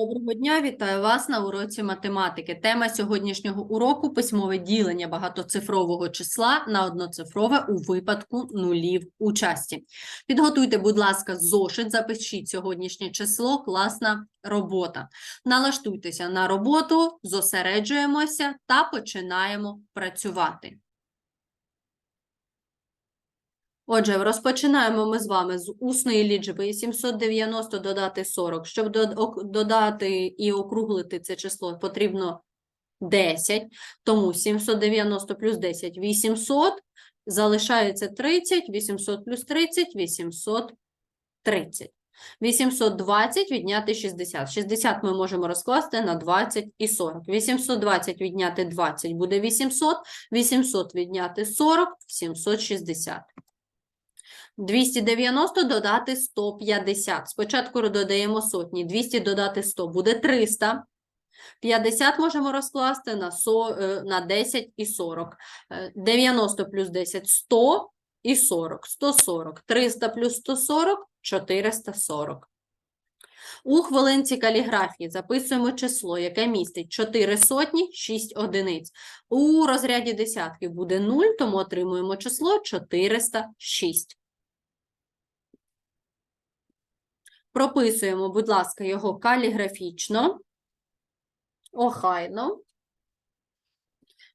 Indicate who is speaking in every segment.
Speaker 1: Доброго дня, вітаю вас на уроці математики. Тема сьогоднішнього уроку письмове ділення багатоцифрового числа на одноцифрове у випадку нулів у часті. Підготуйте, будь ласка, зошит, запишіть сьогоднішнє число, класна робота. Налаштуйтеся на роботу, зосереджуємося та починаємо працювати. Отже, розпочинаємо ми з вами з усної лічби 790 додати 40. Щоб додати і округлити це число, потрібно 10. Тому 790 плюс 10 – 800. Залишається 30. 800 плюс 30 – 830. 820 відняти 60. 60 ми можемо розкласти на 20 і 40. 820 відняти 20 буде 800. 800 відняти 40 – 760. 290 додати 150. Спочатку додаємо сотні. 200 додати 100 буде 300. 50 можемо розкласти на, е, на 10 і 40. Е, 90 плюс 10 – 100 і 40. 140. 300 плюс 140 – 440. У хвилинці каліграфії записуємо число, яке містить 4 сотні, 6 одиниць. У розряді десятки буде 0, тому отримуємо число 406. Прописуємо, будь ласка, його каліграфічно, охайно.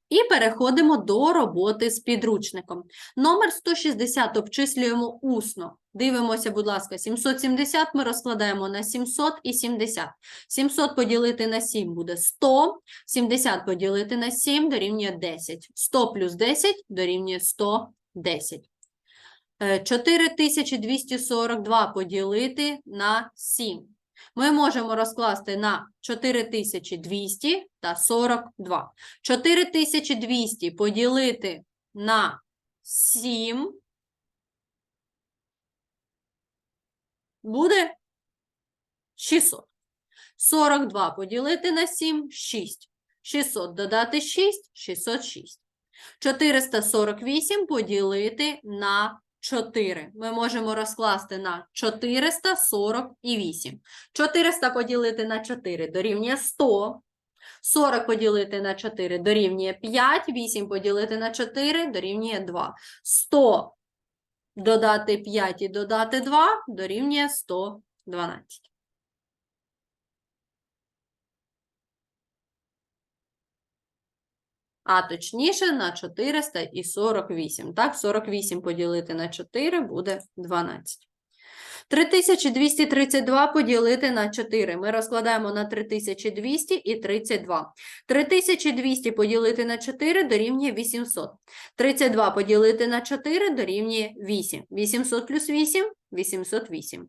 Speaker 1: І переходимо до роботи з підручником. Номер 160 обчислюємо усно. Дивимося, будь ласка, 770 ми розкладаємо на 700 і 70. 700 поділити на 7 буде 100, 70 поділити на 7 дорівнює 10. 100 плюс 10 дорівнює 110. Е, 4242 поділити на 7. Ми можемо розкласти на 4200 та 42. 4200 поділити на 7 буде 600. 42 поділити на 7 – 6. 600 додати 6 – 606. 448 поділити на 4. Ми можемо розкласти на 448. 400 поділити на 4 дорівнює 100. 40 поділити на 4 дорівнює 5. 8 поділити на 4 дорівнює 2. 100 додати 5 і додати 2 дорівнює 112. А точніше на 448. Так, 48 поділити на 4 буде 12. 3232 поділити на 4. Ми розкладаємо на 3200 і 32. 3200 поділити на 4 дорівнює 800. 32 поділити на 4 дорівнює 8. 800 плюс 8 – 808.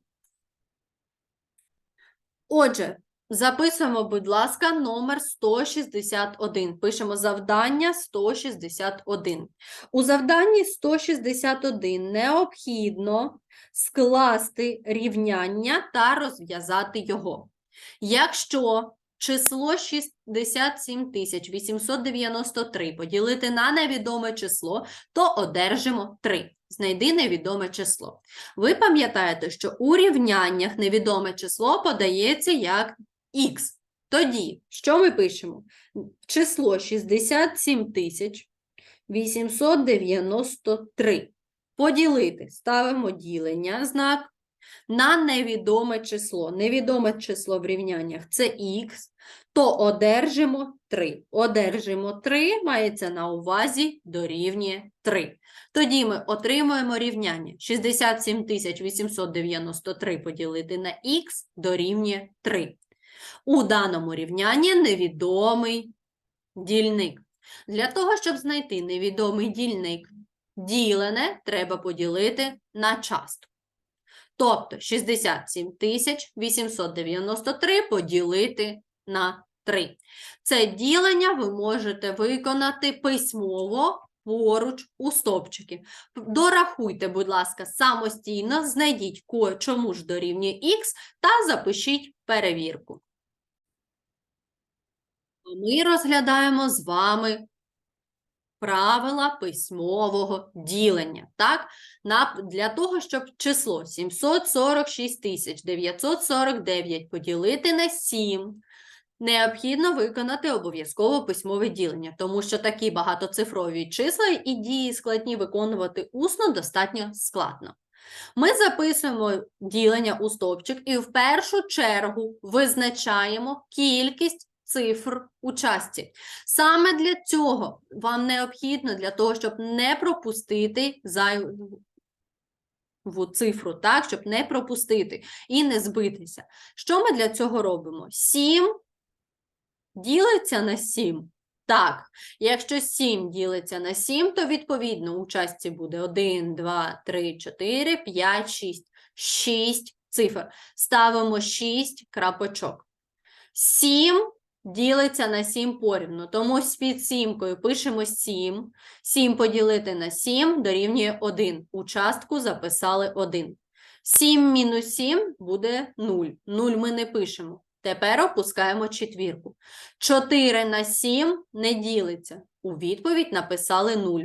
Speaker 1: Отже, Записуємо, будь ласка, номер 161. Пишемо завдання 161. У завданні 161 необхідно скласти рівняння та розв'язати його. Якщо число 67 893 поділити на невідоме число, то одержимо 3. Знайди невідоме число. Ви пам'ятаєте, що у рівняннях невідоме число подається як х. Тоді, що ми пишемо? Число 67 тисяч 893. Поділити. Ставимо ділення, знак, на невідоме число. Невідоме число в рівняннях – це х, то одержимо 3. Одержимо 3, мається на увазі дорівнює 3. Тоді ми отримуємо рівняння. 67 893 поділити на х дорівнює 3. У даному рівнянні невідомий дільник. Для того, щоб знайти невідомий дільник, ділене треба поділити на частку. Тобто 67 893 поділити на 3. Це ділення ви можете виконати письмово поруч у стовпчики. Дорахуйте, будь ласка, самостійно, знайдіть, чому ж дорівнює х, та запишіть перевірку. Ми розглядаємо з вами правила письмового ділення. Так? Для того, щоб число 746 949 поділити на 7, необхідно виконати обов'язково письмове ділення, тому що такі багатоцифрові числа і дії складні виконувати усно достатньо складно. Ми записуємо ділення у стовпчик і в першу чергу визначаємо кількість цифр у часті. Саме для цього вам необхідно, для того, щоб не пропустити зайву цифру, так, щоб не пропустити і не збитися. Що ми для цього робимо? 7 ділиться на 7. Так, якщо 7 ділиться на 7, то відповідно у частці буде 1, 2, 3, 4, 5, 6. 6 цифр. Ставимо 6 крапочок. 7 ділиться на 7 порівну, тому під сімкою пишемо 7. 7 поділити на 7 дорівнює 1. У частку записали 1. 7 мінус 7 буде 0. 0 ми не пишемо. Тепер опускаємо четвірку. 4 на 7 не ділиться. У відповідь написали 0.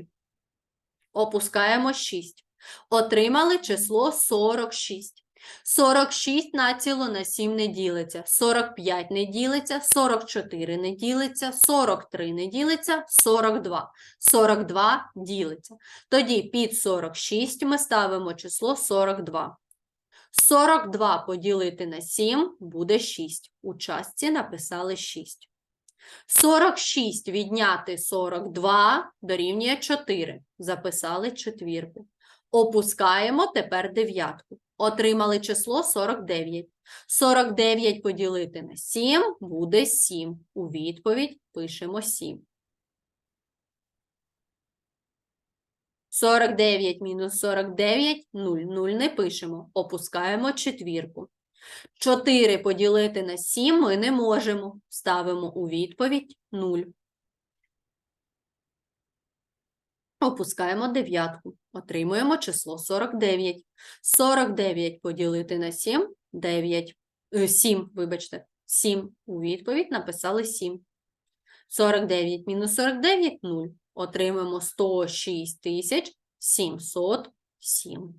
Speaker 1: Опускаємо 6. Отримали число 46. 46 націло на 7 не ділиться. 45 не ділиться, 44 не ділиться, 43 не ділиться, 42. 42 ділиться. Тоді під 46 ми ставимо число 42. 42 поділити на 7 буде 6. У частці написали 6. 46 відняти 42 дорівнює 4. Записали четвірку. Опускаємо тепер дев'ятку. Отримали число 49. 49 поділити на 7 буде 7. У відповідь пишемо 7. 49 мінус 49 – 0. 0 не пишемо. Опускаємо четвірку. 4 поділити на 7 ми не можемо. Ставимо у відповідь 0. Опускаємо дев'ятку. Отримуємо число 49. 49 поділити на 7 – 9. Е, 7, вибачте, 7. У відповідь написали 7. 49 мінус 49 – 0. Отримаємо 106 тисяч 707.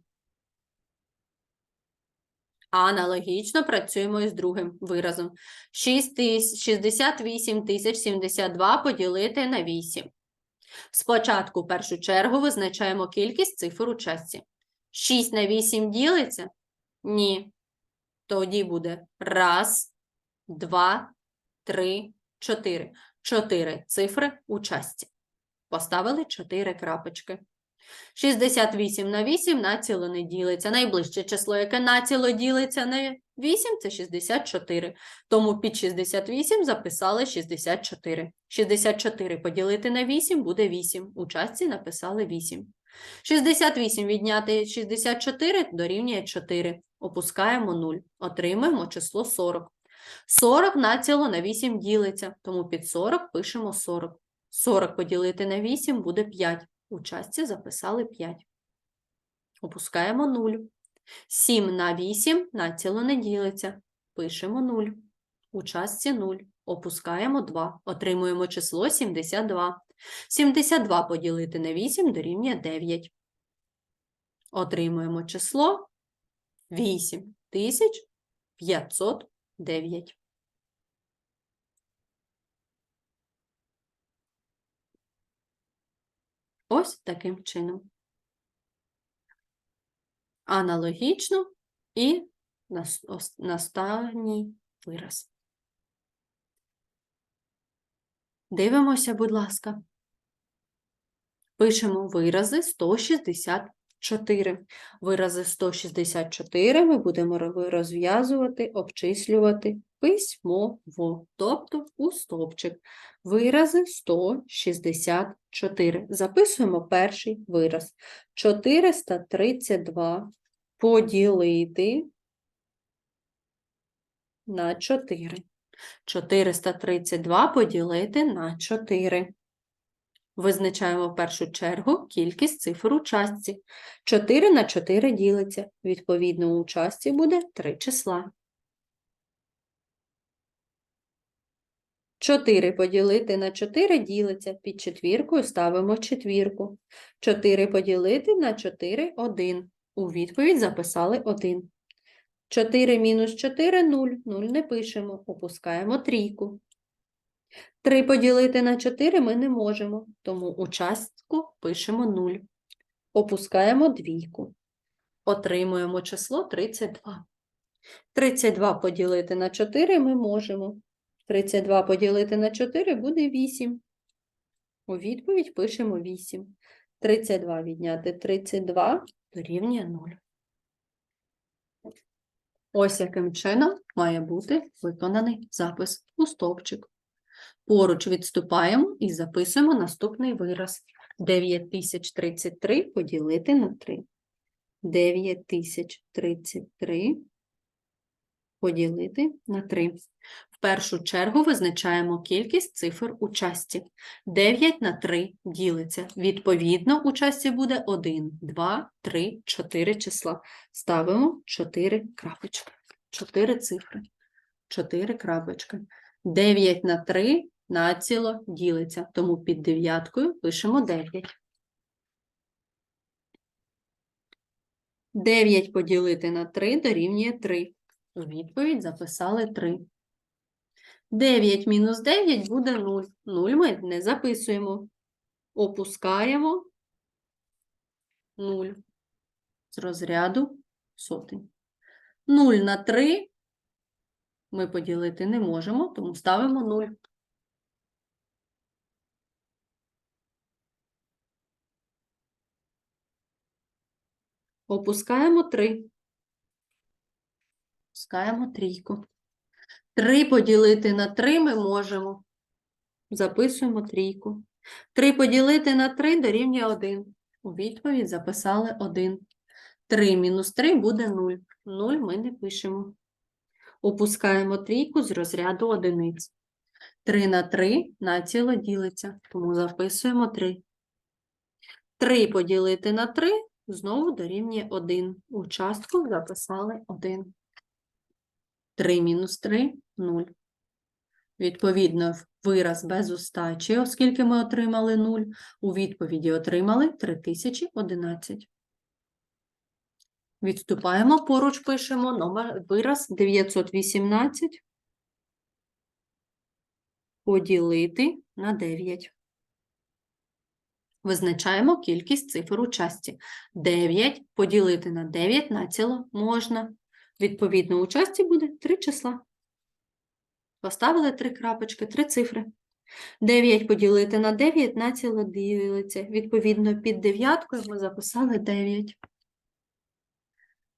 Speaker 1: Аналогічно працюємо із другим виразом. 6 68 тисяч 72 поділити на 8. Спочатку в першу чергу визначаємо кількість цифр у частці. 6 на 8 ділиться? Ні. Тоді буде раз, два, три, чотири. Чотири цифри у частці. Поставили 4 крапочки. 68 на 8 націло не ділиться. Найближче число, яке націло ділиться на 8, це 64. Тому під 68 записали 64. 64 поділити на 8 буде 8. У частці написали 8. 68 відняти 64 дорівнює 4. Опускаємо 0. Отримаємо число 40. 40 націло на 8 ділиться, тому під 40 пишемо 40. 40 поділити на 8 буде 5. У частці записали 5. Опускаємо 0. 7 на 8 націло не ділиться. Пишемо 0. У частці 0. Опускаємо 2. Отримуємо число 72. 72 поділити на 8 дорівнює 9. Отримуємо число 8509. Ось таким чином. Аналогічно і настанній вираз. Дивимося, будь ласка. Пишемо вирази 164. Вирази 164 ми будемо розв'язувати, обчислювати письмово, тобто у стовпчик. Вирази 164. Записуємо перший вираз. 432 поділити на 4. 432 поділити на 4. Визначаємо в першу чергу кількість цифр у частці. 4 на 4 ділиться. Відповідно, у частці буде 3 числа. 4 поділити на 4 ділиться. Під четвіркою ставимо четвірку. 4 поділити на 4 – 1. У відповідь записали 1. 4 мінус 4 – 0. 0 не пишемо, опускаємо трійку. 3 поділити на 4 ми не можемо, тому у частку пишемо 0. Опускаємо двійку. Отримуємо число 32. 32 поділити на 4 ми можемо. 32 поділити на 4 буде 8. У відповідь пишемо 8. 32 відняти 32 дорівнює 0. Ось яким чином має бути виконаний запис у стовпчик. Поруч відступаємо і записуємо наступний вираз. 9033 поділити на 3. 9033 поділити на 3. Першу чергу визначаємо кількість цифр у часті. 9 на 3 ділиться. Відповідно, у часті буде 1, 2, 3, 4 числа. Ставимо 4 крапочки. 4 цифри. 4 крапочки. 9 на 3 націло ділиться, тому під дев'яткою пишемо 9. 9 поділити на 3 дорівнює 3. У відповідь записали 3. 9 мінус 9 буде 0. 0 ми не записуємо. Опускаємо 0 з розряду сотень. 0 на 3 ми поділити не можемо, тому ставимо 0. Опускаємо 3. Опускаємо трійку. 3 поділити на 3 ми можемо. Записуємо трійку. 3 поділити на 3 дорівнює 1. У відповідь записали 1. 3 мінус 3 буде 0. 0 ми не пишемо. Опускаємо трійку з розряду одиниць. 3 на 3 націло ділиться, тому записуємо 3. 3 поділити на 3 знову дорівнює 1. У частку записали 1. 3 мінус 3 – 0. Відповідно, вираз без остачі, оскільки ми отримали 0, у відповіді отримали 3011. Відступаємо, поруч пишемо номер вираз 918 поділити на 9. Визначаємо кількість цифр у часті. 9 поділити на 9 націло можна. Відповідно, у часті буде 3 числа. Поставили 3 крапочки, 3 цифри. 9 поділити на 9 націло ділиться. Відповідно, під дев'яткою ми записали 9.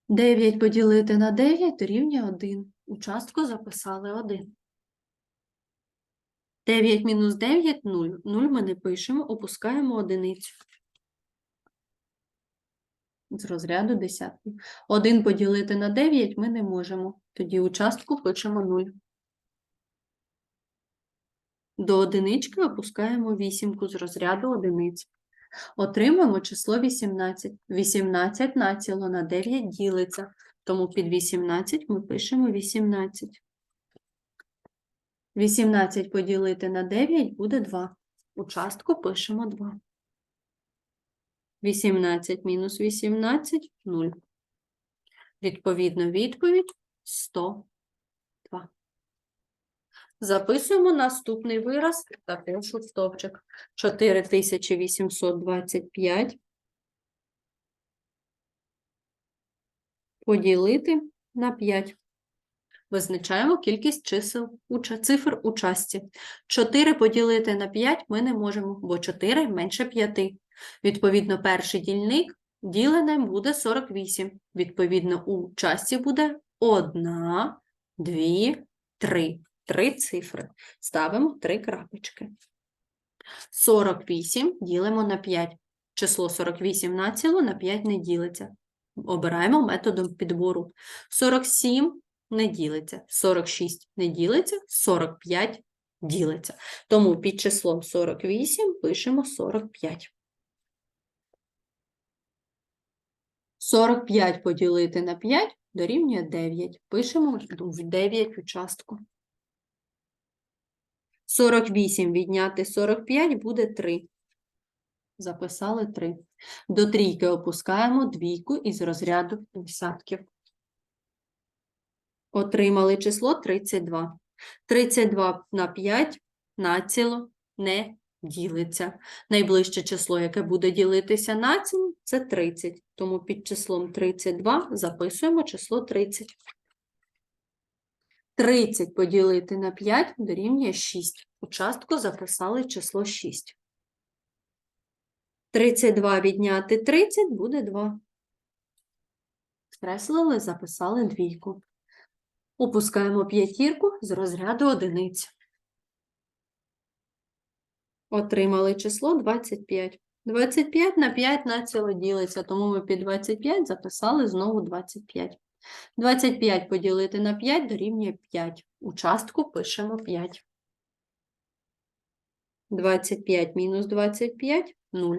Speaker 1: 9 поділити на 9 дорівнює 1. У частку записали 1. 9 мінус 9 – 0. 0 ми не пишемо, опускаємо одиницю. З розряду десятки. 1 поділити на 9 ми не можемо. Тоді у частку пишемо 0. До одинички опускаємо вісімку з розряду одиниць. Отримуємо число 18. 18 націло на 9 ділиться, тому під 18 ми пишемо 18. 18 поділити на 9 буде 2. У частку пишемо 2. 18 мінус 18 – 0. Відповідно, відповідь 102. Записуємо наступний вираз, також у стовпчик. 4825 поділити на 5. Визначаємо кількість чисел, цифр у часті. 4 поділити на 5 ми не можемо, бо 4 менше 5. Відповідно, перший дільник діленим буде 48. Відповідно, у часті буде 1, 2, 3. Три цифри. Ставимо 3 крапочки. 48 ділимо на 5. Число 48 націло на 5 не ділиться. Обираємо методом підбору. 47 не ділиться, 46 не ділиться, 45 ділиться. Тому під числом 48 пишемо 45. 45 поділити на 5 дорівнює 9. Пишемо в 9 участку. 48 відняти 45 буде 3. Записали 3. До трійки опускаємо двійку із розряду десятків. Отримали число 32. 32 на 5 націло не ділиться. Найближче число, яке буде ділитися націло, це 30. Тому під числом 32 записуємо число 30. 30 поділити на 5 дорівнює 6. У частку записали число 6. 32 відняти 30 буде 2. Скреслили, записали двійку. Опускаємо п'ятірку з розряду одиниць. Отримали число 25. 25 на 5 націло ділиться, тому ми під 25 записали знову 25. 25 поділити на 5 дорівнює 5. У частку пишемо 5. 25 мінус 25 – 0.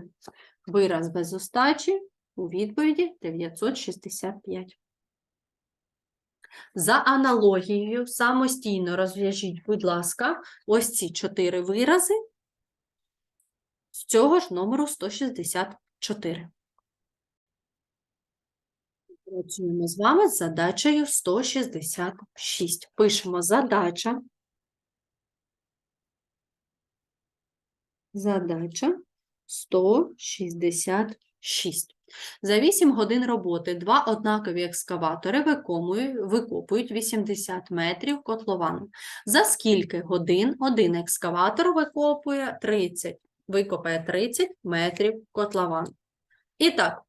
Speaker 1: Вираз без остачі у відповіді 965. За аналогією, самостійно розв'яжіть, будь ласка, ось ці чотири вирази з цього ж номеру 164. Працюємо з вами з задачею 166. Пишемо задача. Задача 166. За 8 годин роботи два однакові екскаватори викопують 80 метрів котловану. За скільки годин один екскаватор викопує 30, викопає 30 метрів котловану? І так,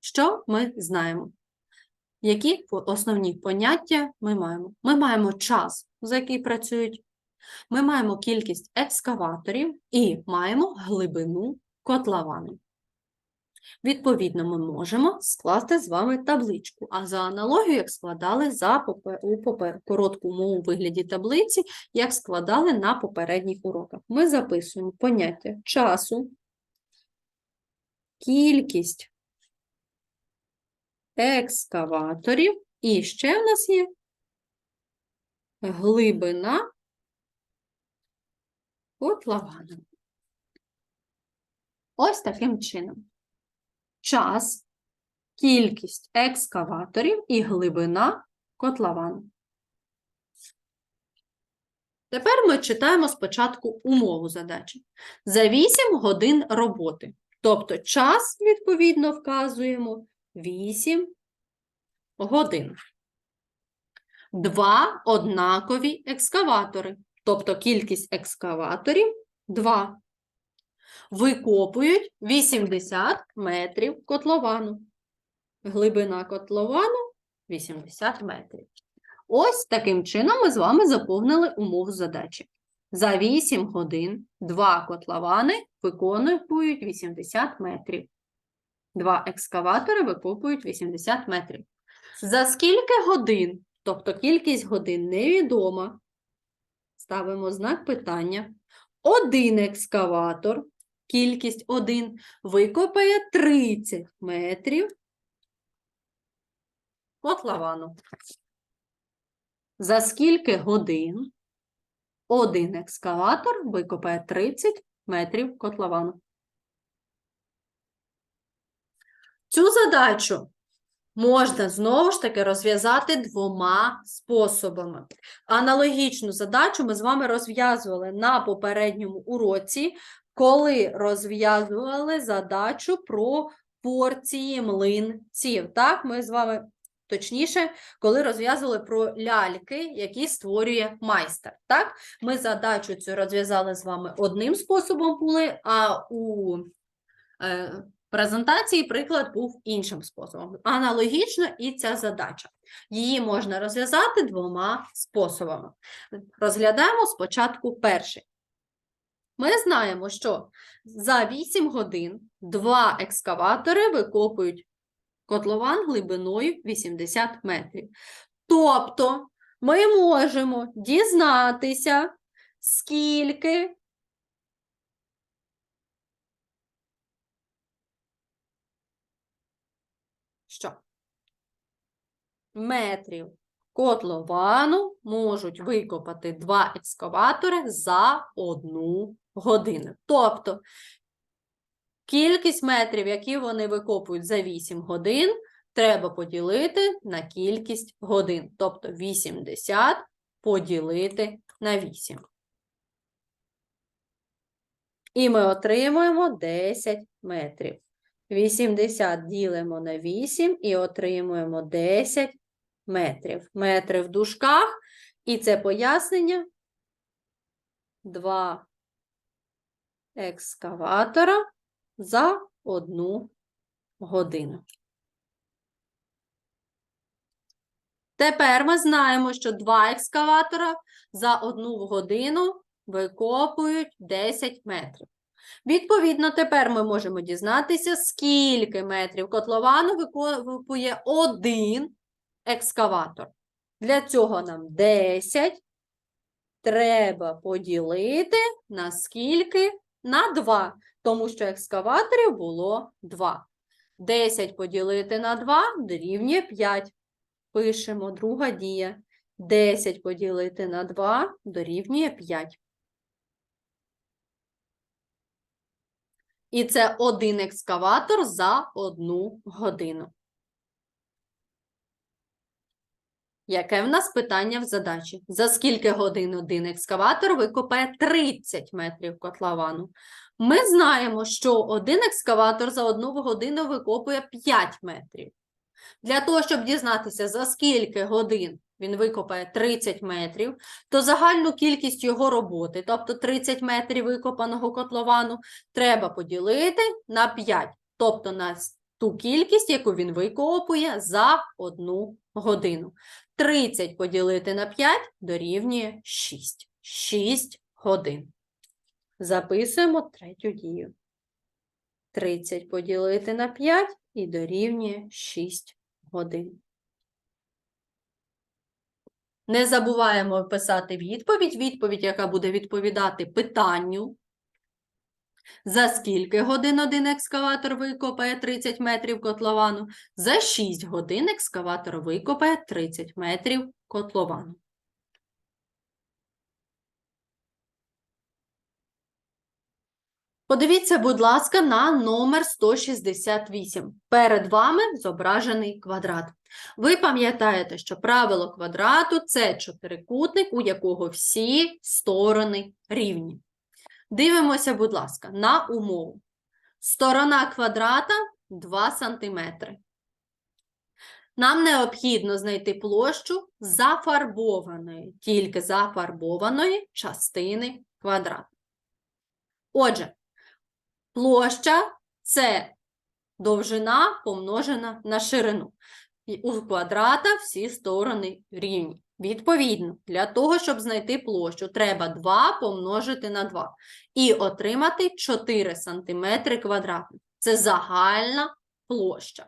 Speaker 1: що ми знаємо? Які основні поняття ми маємо? Ми маємо час, за який працюють, ми маємо кількість екскаваторів і маємо глибину котловану. Відповідно, ми можемо скласти з вами табличку, а за аналогією, як складали за попе- у попе- короткому у вигляді таблиці, як складали на попередніх уроках. Ми записуємо поняття часу, кількість екскаваторів, і ще в нас є глибина котловану. Ось таким чином. Час, кількість екскаваторів і глибина котловану. Тепер ми читаємо спочатку умову задачі. За 8 годин роботи. Тобто час, відповідно, вказуємо 8 годин. Два однакові екскаватори. Тобто кількість екскаваторів 2. Викопують 80 метрів котловану. Глибина котловану 80 метрів. Ось таким чином ми з вами заповнили умову задачі. За 8 годин два котловани виконують 80 метрів. Два екскаватори викопують 80 метрів. За скільки годин, тобто кількість годин невідома, ставимо знак питання. Один екскаватор, кількість 1, викопає 30 метрів котловану. За скільки годин один екскаватор викопає 30 метрів котловану? Цю задачу можна знову ж таки розв'язати двома способами. Аналогічну задачу ми з вами розв'язували на попередньому уроці, коли розв'язували задачу про порції млинців. Так, ми з вами. Точніше, коли розв'язували про ляльки, які створює майстер. Так, ми задачу цю розв'язали з вами одним способом були, а у е, презентації приклад був іншим способом. Аналогічно і ця задача. Її можна розв'язати двома способами. Розглядаємо спочатку перший. Ми знаємо, що за 8 годин два екскаватори викопують котлован глибиною 80 метрів. Тобто ми можемо дізнатися, скільки що? Метрів котловану можуть викопати два екскаватори за одну годину. Тобто кількість метрів, які вони викопують за 8 годин, треба поділити на кількість годин. Тобто 80 поділити на 8. І ми отримуємо 10 метрів. 80 ділимо на 8 і отримуємо 10 метрів. Метри в дужках. І це пояснення. Два екскаватора за одну годину. Тепер ми знаємо, що два екскаватора за одну годину викопують 10 метрів. Відповідно, тепер ми можемо дізнатися, скільки метрів котловану викопує один екскаватор. Для цього нам 10 треба поділити на скільки? На 2, тому що екскаваторів було 2. 10 поділити на 2 дорівнює 5. Пишемо друга дія. 10 поділити на 2 дорівнює 5. І це один екскаватор за одну годину. Яке в нас питання в задачі? За скільки годин один екскаватор викопає 30 метрів котловану? Ми знаємо, що один екскаватор за одну годину викопує 5 метрів. Для того, щоб дізнатися, за скільки годин він викопає 30 метрів, то загальну кількість його роботи, тобто 30 метрів викопаного котловану, треба поділити на 5, тобто на ту кількість, яку він викопує за одну годину. 30 поділити на 5 дорівнює 6. 6 годин. Записуємо третю дію. 30 поділити на 5 і дорівнює 6 годин. Не забуваємо писати відповідь. Відповідь, яка буде відповідати питанню. За скільки годин один екскаватор викопає 30 метрів котловану? За 6 годин екскаватор викопає 30 метрів котловану. Подивіться, будь ласка, на номер 168. Перед вами зображений квадрат. Ви пам'ятаєте, що правило квадрату це чотирикутник, у якого всі сторони рівні. Дивимося, будь ласка, на умову. Сторона квадрата 2 см. Нам необхідно знайти площу зафарбованої, тільки зафарбованої частини квадрата. Отже, площа це довжина помножена на ширину. У квадрата всі сторони рівні. Відповідно, для того, щоб знайти площу, треба 2 помножити на 2 і отримати 4 см квадратних. Це загальна площа.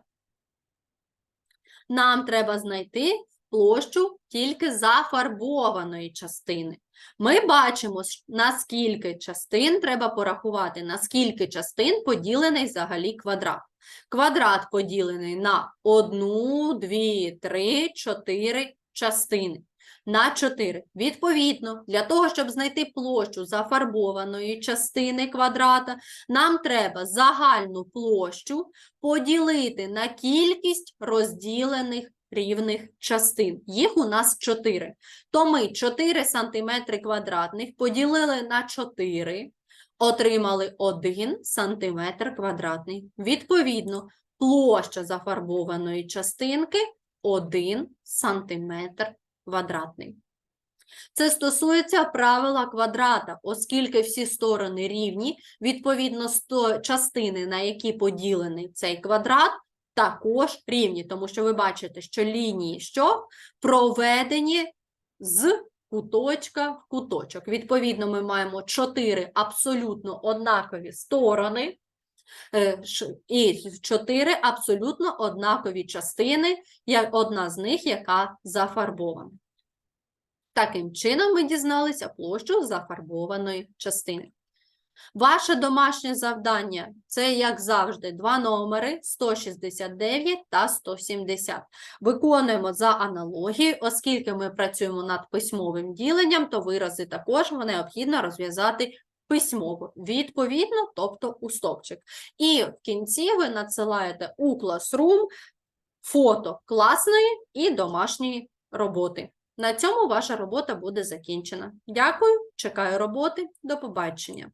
Speaker 1: Нам треба знайти площу тільки зафарбованої частини. Ми бачимо, на скільки частин треба порахувати, на скільки частин поділений взагалі квадрат. Квадрат поділений на 1, 2, 3, 4 частини. На 4. Відповідно, для того, щоб знайти площу зафарбованої частини квадрата, нам треба загальну площу поділити на кількість розділених рівних частин. Їх у нас 4. То ми 4 см квадратних поділили на 4, отримали 1 см квадратний. Відповідно, площа зафарбованої частинки 1 см квадратний. Це стосується правила квадрата, оскільки всі сторони рівні, відповідно, частини, на які поділений цей квадрат, також рівні, тому що ви бачите, що лінії що проведені з куточка в куточок. Відповідно, ми маємо чотири абсолютно однакові сторони. Е, і чотири абсолютно однакові частини, одна з них, яка зафарбована. Таким чином, ми дізналися площу зафарбованої частини. Ваше домашнє завдання це, як завжди, два номери 169 та 170. Виконуємо за аналогією, оскільки ми працюємо над письмовим діленням, то вирази також необхідно розв'язати письмово, відповідно, тобто у стопчик. І в кінці ви надсилаєте у Classroom фото класної і домашньої роботи. На цьому ваша робота буде закінчена. Дякую, чекаю роботи. До побачення.